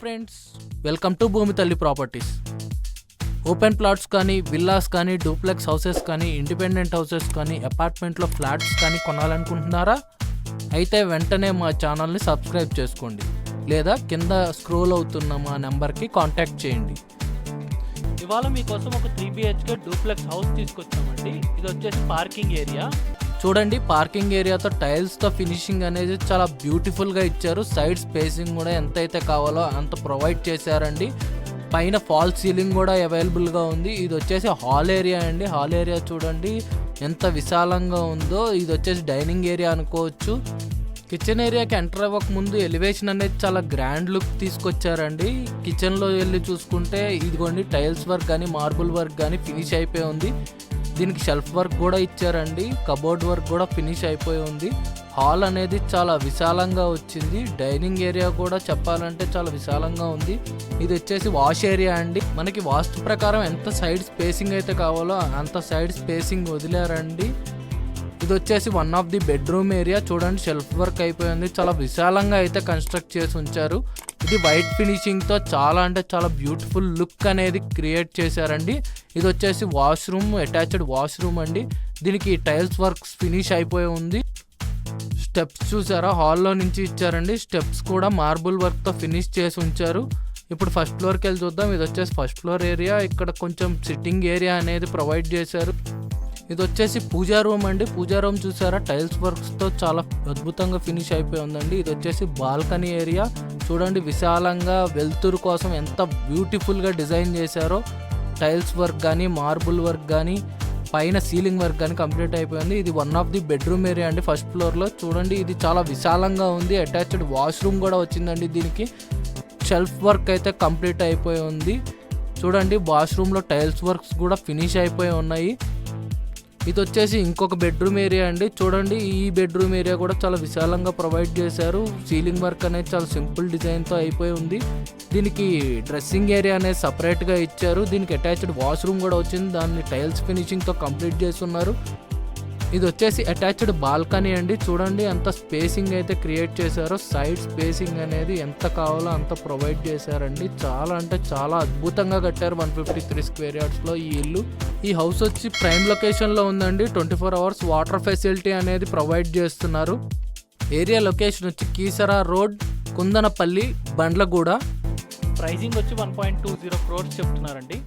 Friends welcome to Bhoomi Thalli properties open plots కానీ villas కానీ duplex houses కానీ independent houses కానీ అపార్ట్మెంట్లో ఫ్లాట్స్ కానీ కొనాలనుకుంటున్నారా? అయితే వెంటనే మా ఛానల్ని సబ్స్క్రైబ్ చేసుకోండి. లేదా కింద స్క్రోల్ అవుతున్న మా నెంబర్కి కాంటాక్ట్ చేయండి. ఇవాళ మీకోసం ఒక త్రీ బిహెచ్కే డూప్లెక్స్ హౌస్ తీసుకొచ్చామండి. ఇది వచ్చేసి పార్కింగ్ ఏరియా చూడండి పార్కింగ్ ఏరియాతో టైల్స్తో ఫినిషింగ్ అనేది చాలా బ్యూటిఫుల్గా ఇచ్చారు. సైడ్ స్పేసింగ్ కూడా ఎంత అయితే కావాలో అంత ప్రొవైడ్ చేశారండి. పైన ఫాల్ సీలింగ్ కూడా అవైలబుల్గా ఉంది. ఇది వచ్చేసి హాల్ ఏరియా అండి. హాల్ ఏరియా చూడండి ఎంత విశాలంగా ఉందో. ఇది వచ్చేసి డైనింగ్ ఏరియా అనుకోవచ్చు. కిచెన్ ఏరియాకి ఎంటర్ అవ్వక ముందు ఎలివేషన్ అనేది చాలా గ్రాండ్ లుక్ తీసుకొచ్చారండి. కిచెన్లో వెళ్ళి చూసుకుంటే ఇదిగోండి టైల్స్ వర్క్ కానీ మార్బుల్ వర్క్ కానీ ఫినిష్ అయిపోయి ఉంది. దీనికి షెల్ఫ్ వర్క్ కూడా ఇచ్చారండి. కబోర్డ్ వర్క్ కూడా ఫినిష్ అయిపోయి ఉంది. హాల్ అనేది చాలా విశాలంగా వచ్చింది. డైనింగ్ ఏరియా కూడా చెప్పాలంటే చాలా విశాలంగా ఉంది. ఇది వచ్చేసి వాష్ ఏరియా అండి. మనకి వాస్తు ప్రకారం ఎంత సైడ్ స్పేసింగ్ అయితే కావాలో అంత సైడ్ స్పేసింగ్ వదిలారండి. ఇది వచ్చేసి one of the bedroom area చూడండి షెల్ఫ్ వర్క్ అయిపోయింది చాలా విశాలంగా అయితే కన్స్ట్రక్ట్ చేసి ఉంచారు. ఇది వైట్ ఫినిషింగ్తో చాలా అంటే చాలా బ్యూటిఫుల్ లుక్ అనేది క్రియేట్ చేశారండి. ఇది వచ్చేసి వాష్రూమ్ అటాచ్డ్ వాష్రూమ్ అండి. దీనికి టైల్స్ వర్క్స్ ఫినిష్ అయిపోయి ఉంది. స్టెప్స్ చూసారా? హాల్లో నుంచి ఇచ్చారండి. స్టెప్స్ కూడా మార్బుల్ వర్క్తో ఫినిష్ చేసి ఉంచారు. ఇప్పుడు ఫస్ట్ ఫ్లోర్కి వెళ్ళి చూద్దాం. ఇది వచ్చేసి ఫస్ట్ ఫ్లోర్ ఏరియా. ఇక్కడ కొంచెం సిట్టింగ్ ఏరియా అనేది ప్రొవైడ్ చేశారు. ఇది వచ్చేసి పూజా రూమ్ అండి. పూజా రూమ్ చూసారా? టైల్స్ వర్క్స్తో చాలా అద్భుతంగా ఫినిష్ అయిపోయి ఉందండి. ఇది వచ్చేసి బాల్కనీ ఏరియా. చూడండి విశాలంగా వెలుతురు కోసం ఎంత బ్యూటిఫుల్గా డిజైన్ చేశారో. టైల్స్ వర్క్ కానీ మార్బుల్ వర్క్ కానీ పైన సీలింగ్ వర్క్ కానీ కంప్లీట్ అయిపోయింది. ఇది one of the bedroom area అండి ఫస్ట్ ఫ్లోర్లో చూడండి ఇది చాలా విశాలంగా ఉంది. అటాచ్డ్ వాష్రూమ్ కూడా వచ్చిందండి దీనికి. షెల్ఫ్ వర్క్ అయితే కంప్లీట్ అయిపోయి ఉంది. చూడండి వాష్రూమ్లో టైల్స్ వర్క్స్ కూడా ఫినిష్ అయిపోయి ఉన్నాయి. ఇది వచ్చేసి ఇంకొక బెడ్రూమ్ ఏరియా అండి. చూడండి ఈ బెడ్రూమ్ ఏరియా కూడా చాలా విశాలంగా ప్రొవైడ్ చేశారు. సీలింగ్ వర్క్ అనేది చాలా సింపుల్ డిజైన్తో అయిపోయి ఉంది. దీనికి డ్రెస్సింగ్ ఏరియా అనేది సపరేట్గా ఇచ్చారు. దీనికి అటాచ్డ్ వాష్రూమ్ కూడా వచ్చింది. దాన్ని టైల్స్ ఫినిషింగ్తో కంప్లీట్ చేస్తున్నారు. ఇది వచ్చేసి అటాచ్డ్ బాల్కనీ అండి. చూడండి ఎంత స్పేసింగ్ అయితే క్రియేట్ చేశారో సైడ్ స్పేసింగ్ అనేది ఎంత కావాలో అంత ప్రొవైడ్ చేశారండి. చాలా అంటే చాలా అద్భుతంగా కట్టారు వన్ ఫిఫ్టీ త్రీ స్క్వేర్ యార్డ్స్లో ఈ ఇల్లు. ఈ హౌస్ వచ్చి ప్రైమ్ లొకేషన్లో ఉందండి. Twenty four hours water facility అనేది ప్రొవైడ్ చేస్తున్నారు. ఏరియా లొకేషన్ వచ్చి కీసరా రోడ్ కుందనపల్లి బండ్లగూడ. ప్రైజింగ్ వచ్చి one point two zero crores చెప్తున్నారండి.